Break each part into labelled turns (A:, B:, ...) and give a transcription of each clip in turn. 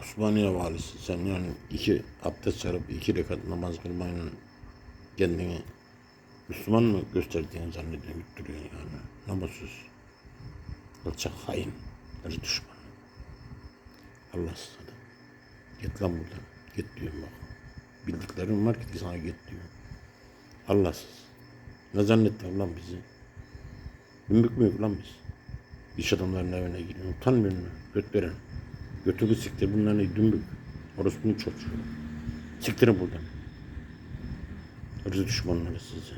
A: Osmaniye valisi sen yani iki abdest çalıp iki rekat namaz kılmayla kendini Müslüman mı gösterdiğini zannediyorsun, yutturuyorsun yani. Namussuz. Alçak hain. Irz düşman. Allahsız adam. Git lan buradan. Git diyorum bak. Bildiklerim var ki sana git diyor. Allahsız. Ne zannettin lan bizi? Dümbük müyük lan biz? İş adamlarının evine gidiyor. Utanmıyor musun? Göt veren. Götünü siktir bunlar ne dümbük. Orospunun çocuğu. Siktirin buradan. Irz düşmanları size.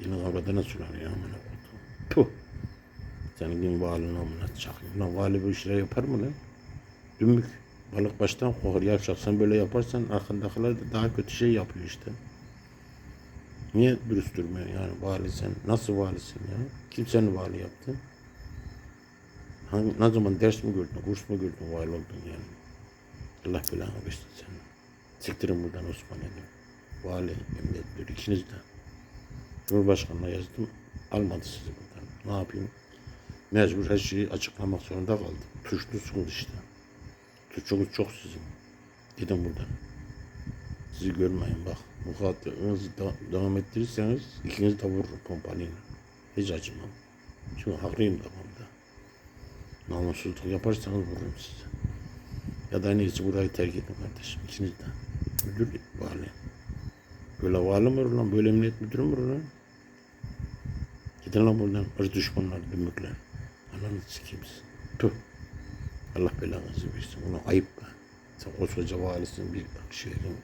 A: Yine avradına sürer ya amına kodum. Puh. Senin gibi valinin amına çakayım. Lan vali bu işleri yapar mı lan? Dümbük. Balık baştan kokar yavşak. Sen böyle yaparsan arkandakiler de daha kötü şey yapıyor işte. Niye dürüst durmuyor yani vali? Nasıl valisin ya? Kim seni vali yaptı? Hangi, ne zaman ders mi gördün, kurs mu gördün, vali oldun yani? Allah belanı versin seni. Siktirin buradan Osmaniye'den. Vali, emniyet müdürü ikiniz de. Cumhurbaşkanına yazdım. Almadı sizi buradan. Ne yapayım? Mecbur her şeyi açıklamak zorunda kaldım. Tuşlusunuz işte. Suçunuz çok sizin. Gidin buradan. Sizi görmeyin bak. Muhatırınızı da- devam ettirirseniz ikinizi de vururum pompalıyla. Hiç acımam. Çünkü haklıyım bunda. Namussuzluk yaparsanız vururum sizi. Ya da en iyisi burayı terk edin kardeşim. İkiniz de. Müdür vali. Böyle vali mi olur lan? Böyle emniyet müdürü mü olur lan? Gidin lan buradan. Irz düşmanlar, dümbükler. Ananı sikeyim sizi. Tüh. Allah belanızı versin. Ona ayıp be. Sen koskoca valisin bir şehrin.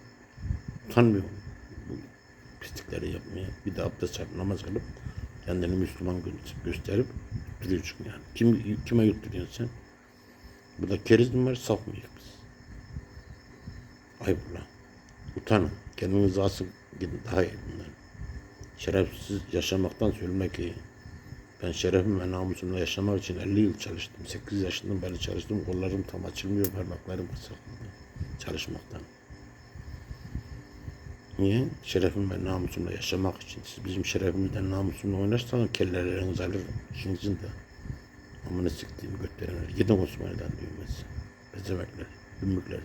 A: Utanmıyor musun? Bu pislikleri yapmaya. Bir de abdest çarpıp namaz kılıp kendini Müslüman gö- gösterip duruyorsun yani. Kim, kime yutturuyorsun sen? Burada keriz mi var, saf mıyız biz? Ayıp ulan. Utanın. Kendinizi asın. Gidin daha iyi bundan. Şerefsiz yaşamaktan ölmek iyi. Ben şerefim ve namusumla yaşamak için 50 yıl çalıştım. 8 yaşından beri çalıştım. Kollarım tam açılmıyor, parmaklarım kısıtlı. Çalışmaktan. Niye? Şerefim ve namusumla yaşamak için. Siz bizim şerefimizden namusumla oynarsanız kellelerinizi alırım. İkinizin de. Amına siktiğim götlerini. Gidin Osmanlı'dan size. Bezemekler, dümbükler.